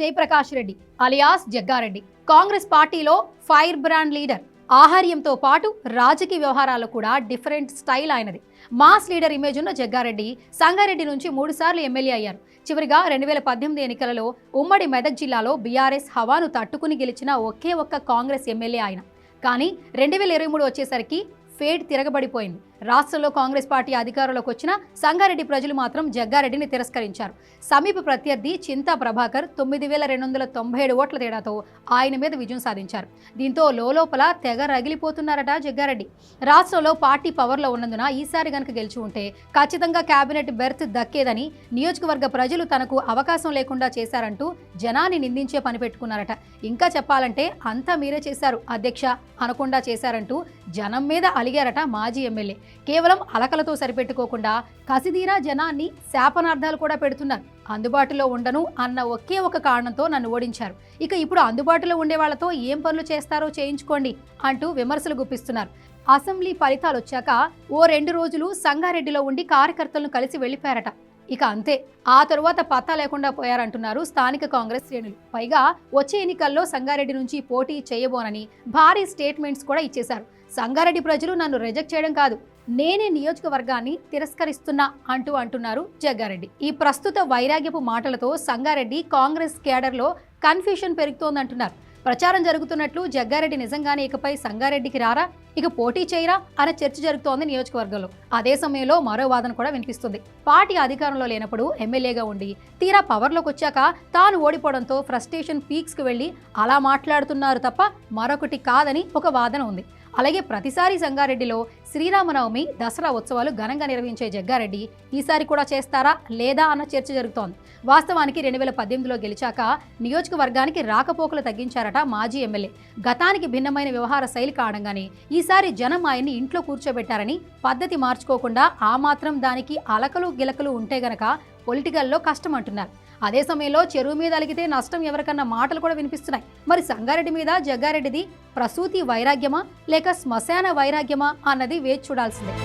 Jayaprakash Reddy alias Jaggareddy. Congress పార్టీలో fire brand leader. ఆహార్యంతో పాటు రాజకీయ వ్యవహారాల్లో కూడా డిఫరెంట్ స్టైల్ ఆయనది. మాస్ లీడర్ ఇమేజ్ ఉన్న జగ్గారెడ్డి సంగారెడ్డి నుంచి మూడుసార్లు ఎమ్మెల్యే అయ్యారు. చివరిగా రెండు వేల పద్దెనిమిది ఎన్నికలలో ఉమ్మడి మెదక్ జిల్లాలో బీఆర్ఎస్ హవాను తట్టుకుని గెలిచిన ఒకే ఒక్క కాంగ్రెస్ ఎమ్మెల్యే ఆయన. కానీ రెండు వేల ఇరవై మూడు వచ్చేసరికి ఫేడ్ తిరగబడిపోయింది. రాష్ట్రంలో కాంగ్రెస్ పార్టీ అధికారంలోకి వచ్చిన సంగారెడ్డి ప్రజలు మాత్రం జగ్గారెడ్డిని తిరస్కరించారు. సమీప ప్రత్యర్థి చింతా ప్రభాకర్ తొమ్మిది వేల రెండు వందల తొంభై ఏడు ఓట్ల తేడాతో ఆయన మీద విజయం సాధించారు. దీంతో లోపల తెగ రగిలిపోతున్నారట జగ్గారెడ్డి. రాష్ట్రంలో పార్టీ పవర్లో ఉన్నందున ఈసారి గనక గెలిచి ఉంటే ఖచ్చితంగా కేబినెట్ బెర్త్ దక్కేదని నియోజకవర్గ ప్రజలు తనకు అవకాశం లేకుండా చేశారంటూ జనాన్ని నిందించే పని పెట్టుకున్నారట. ఇంకా చెప్పాలంటే అంతా మీరే చేశారు అధ్యక్ష అనకుండా చేశారంటూ జనం మీద అలిగారట మాజీ ఎమ్మెల్యే. కేవలం అలకలతో సరిపెట్టుకోకుండా కసిదీరా జనాన్ని శాపనార్థాలు కూడా పెడుతున్నారు. అందుబాటులో ఉండను అన్న ఒకే ఒక కారణంతో నన్ను ఓడించారు. ఇక ఇప్పుడు అందుబాటులో ఉండే వాళ్ళతో ఏం పనులు చేస్తారో చేయించుకోండి అంటూ విమర్శలు గుప్పిస్తున్నారు. అసెంబ్లీ ఫలితాలు వచ్చాక ఓ రెండు రోజులు సంగారెడ్డిలో ఉండి కార్యకర్తలను కలిసి వెళ్ళిపోయారట. ఇక అంతే ఆ తరువాత పత్తా లేకుండా పోయారంటున్నారు స్థానిక కాంగ్రెస్ శ్రేణులు. పైగా వచ్చే ఎన్నికల్లో సంగారెడ్డి నుంచి పోటీ చేయబోనని భారీ స్టేట్మెంట్స్ కూడా ఇచ్చేశారు. సంగారెడ్డి ప్రజలు నన్ను రిజెక్ట్ చేయడం కాదు నేనే నియోజకవర్గాన్ని తిరస్కరిస్తున్నా అంటూ అంటున్నారు జగ్గారెడ్డి. ఈ ప్రస్తుత వైరాగ్యపు మాటలతో సంగారెడ్డి కాంగ్రెస్ కేడర్లో కన్ఫ్యూషన్ పెరుగుతోందంటున్నారు. ప్రచారం జరుగుతున్నట్లు జగ్గారెడ్డి నిజంగానే ఇకపై సంగారెడ్డికి రారా ఇక పోటీ చేయరా అనే చర్చ జరుగుతోంది నియోజకవర్గంలో. అదే సమయంలో మరో వాదన కూడా వినిపిస్తుంది. పార్టీ అధికారంలో లేనప్పుడు ఎమ్మెల్యేగా ఉండి తీరా పవర్లోకి వచ్చాక తాను ఓడిపోవడంతో ఫ్రస్ట్రేషన్ పీక్స్కి వెళ్ళి అలా మాట్లాడుతున్నారు తప్ప మరొకటి కాదని ఒక వాదన ఉంది. అలాగే ప్రతిసారి సంగారెడ్డిలో శ్రీరామనవమి దసరా ఉత్సవాలు ఘనంగా నిర్వహించే జగ్గారెడ్డి ఈసారి కూడా చేస్తారా లేదా అన్న చర్చ జరుగుతోంది. వాస్తవానికి రెండు వేల పద్దెనిమిదిలో గెలిచాక నియోజకవర్గానికి రాకపోకలు తగ్గించారట మాజీ ఎమ్మెల్యే. గతానికి భిన్నమైన వ్యవహార శైలి కారణంగానే ఈసారి జనం ఆయన్ని ఇంట్లో కూర్చోబెట్టారని పద్ధతి మార్చుకోకుండా ఆ మాత్రం దానికి అలకలు గిలకలు ఉంటే గనక పొలిటికల్లో కష్టం అంటున్నారు. అదే సమయంలో చెరువు మీద అలిగితే నష్టం ఎవరికన్నా మాటలు కూడా వినిపిస్తున్నాయి. మరి సంగారెడ్డి మీద జగ్గారెడ్డిది ప్రసూతి వైరాగ్యమా లేక శ్మశాన వైరాగ్యమా అన్నది వేచి చూడాల్సిందే.